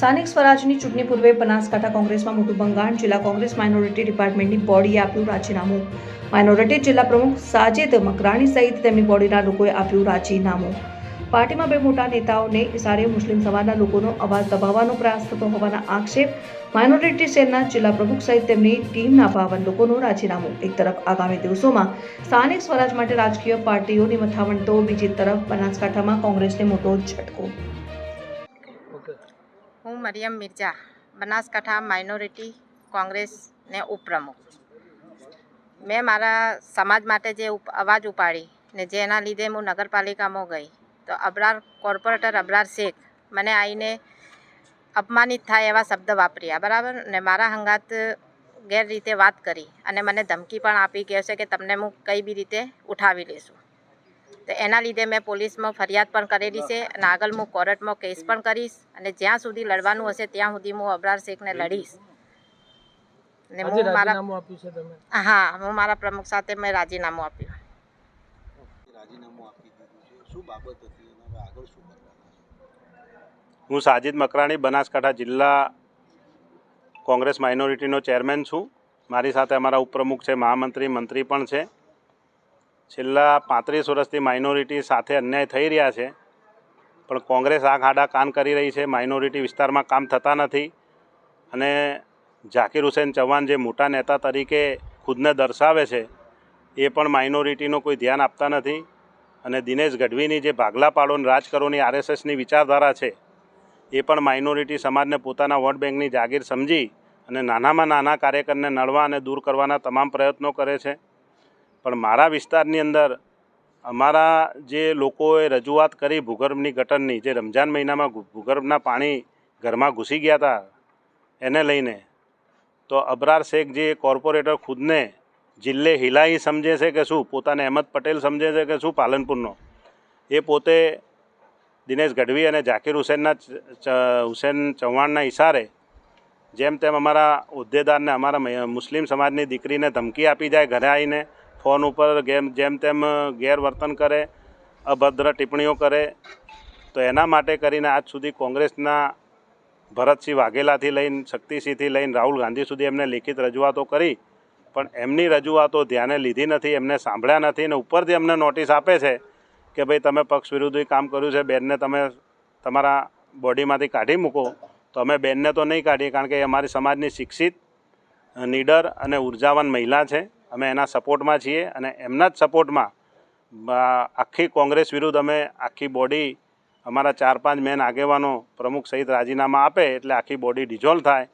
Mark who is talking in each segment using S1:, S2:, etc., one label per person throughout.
S1: સ્થાનિક સ્વરાજની ચૂંટણી પૂર્વે બનાસકાંઠા કોંગ્રેસમાં મોટું ભંગાણ જિલ્લા કોંગ્રેસ માઇનોરિટી ડિપાર્ટમેન્ટની બોડીએ આપ્યું રાજીનામું. માઇનોરિટી જિલ્લા પ્રમુખ સાજેદ મકરાણી સહિત તેમની બોડીના લોકોએ આપ્યું રાજીનામું. પાર્ટીમાં બે મોટા નેતાઓને ઇશારે મુસ્લિમ સમાજના લોકોનો અવાજ દબાવવાનો પ્રયાસ થતો હોવાના આક્ષેપ માઇનોરિટી સેલના જિલ્લા પ્રમુખ સહિત તેમની ટીમના બાવન લોકોનું રાજીનામું. એક તરફ આગામી દિવસોમાં સ્થાનિક સ્વરાજ માટે રાજકીય પાર્ટીઓની મથામણ તો બીજી તરફ બનાસકાંઠામાં કોંગ્રેસને મોટો ઝટકો.
S2: હું મરિયમ મિર્ઝા બનાસકાંઠા માઇનોરિટી કોંગ્રેસને ઉપપ્રમુખ. મેં મારા સમાજ માટે જે અવાજ ઉપાડી ને જેના લીધે હું નગરપાલિકામાં ગઈ, તો અબરાર, કોર્પોરેટર અબરાર શેખ મને આવીને અપમાનિત થાય એવા શબ્દ વાપર્યા, બરાબર? ને મારા હંગાત ગેરરીતે વાત કરી અને મને ધમકી પણ આપી કહે છે કે તમને હું કઈ બી રીતે ઉઠાવી લેશું. તો એના લીધે મેં પોલીસમાં ફરિયાદ પણ કરેલી છે. અને આગળ હું કોર્ટમાં કેસ પણ કરીશ અને જ્યાં સુધી લડવાનું હશે ત્યાં સુધી હું અબરાર શેખને લડીશ.
S3: અને
S2: હું મારા
S3: રાજીનામું આપ્યું છે તમે?
S2: હા હું મારા પ્રમુખ સાથે મેં રાજીનામું આપ્યું.
S4: રાજીનામું આપી દીધું છે. શું બાબત હતી અને હવે આગળ શું કરવાના
S5: હું સાજિદ મકરાણી બનાસકાંઠા જિલ્લા કોંગ્રેસ માઇનોરિટીનો ચેરમેન છું. મારી સાથે અમારા ઉપપ્રમુખ છે મહામંત્રી મંત્રી પણ છે. છેલ્લા પાંત્રીસ વર્ષથી માઇનોરિટી સાથે અન્યાય થઈ રહ્યા છે. પણ કોંગ્રેસ આ ખાડા કાન કરી રહી છે. માઇનોરિટી વિસ્તારમાં કામ થતા નથી. અને ઝાકીર હુસેન ચૌહાણ જે મોટા નેતા તરીકે ખુદને દર્શાવે છે, એ પણ માઇનોરિટીનું કોઈ ધ્યાન આપતા નથી. અને દિનેશ ગઢવીની જે ભાગલા પાડોની રાજકરોની આરએસએસની વિચારધારા છે, એ પણ માઇનોરિટી સમાજને પોતાના વોટ બેંકની જાગીર સમજી અને નાનામાં નાના કાર્યકરને નડવા અને દૂર કરવાના તમામ પ્રયત્નો કરે છે. પણ મારા વિસ્તારની અંદર અમારા જે લોકોએ રજૂઆત કરી ભૂગર્ભની ગટરની, જે રમજાન મહિનામાં ભૂગર્ભના પાણી ઘરમાં ઘૂસી ગયા હતા, એને લઈને, તો અબરાર શેખ જે કોર્પોરેટર ખુદને જિલ્લે હિલાઈ સમજે છે કે શું, પોતાને અહેમદ પટેલ સમજે છે કે શું પાલનપુરનો, એ પોતે દિનેશ ગઢવી અને ઝાકીર હુસેનના હુસેન ચૌહાણના ઇશારે જેમ તેમ અમારા હોદ્દેદારને અમારા મુસ્લિમ સમાજની દીકરીને ધમકી આપી જાય ઘરે આવીને ફોન ઉપર ગેમ, જેમ તેમ ગેરવર્તન કરે, અભદ્ર ટિપ્પણીઓ કરે, તો એના માટે કરીને આજ સુધી કોંગ્રેસના ભરતસિંહ વાઘેલાથી લઈને, શક્તિસિંહથી લઈને રાહુલ ગાંધી સુધી એમને લિખિત રજૂઆતો કરી, પણ એમની રજૂઆતો ધ્યાને લીધી નથી, એમને સાંભળ્યા નથી અને ઉપરથી એમને નોટિસ આપે છે કે ભાઈ તમે પક્ષ વિરુદ્ધ કામ કર્યું છે, બેનને તમે તમારા બોડીમાંથી કાઢી મૂકો, તો અમે બેનને તો નહીં કાઢીએ, કારણ કે એ અમારી સમાજની શિક્ષિત નીડર અને ઉર્જાવાન મહિલા છે. અમે એના સપોર્ટમાં છીએ અને એમના જ સપોર્ટમાં આખી કોંગ્રેસ વિરુદ્ધ અમે આખી બોડી અમારા ચાર પાંચ મેન આગેવાનો પ્રમુખ સહિત રાજીનામા આપે એટલે આખી બોડી ડિઝોલ્વ થાય.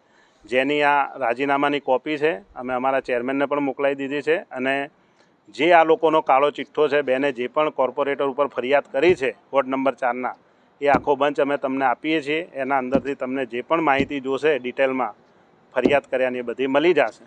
S5: જેની આ રાજીનામાની કોપી છે, અમે અમારા ચેરમેનને પણ મોકલાવી દીધી છે અને જે આ લોકોનો કાળો ચિઠ્ઠો છે, બેને જે પણ કોર્પોરેટર ઉપર ફરિયાદ કરી છે, વોર્ડ નંબર ચારના, એ આખો બંચ અમે તમને આપીએ છીએ. એના અંદરથી તમને જે પણ માહિતી જોશે ડિટેલમાં ફરિયાદ કર્યાની એ બધી મળી જશે.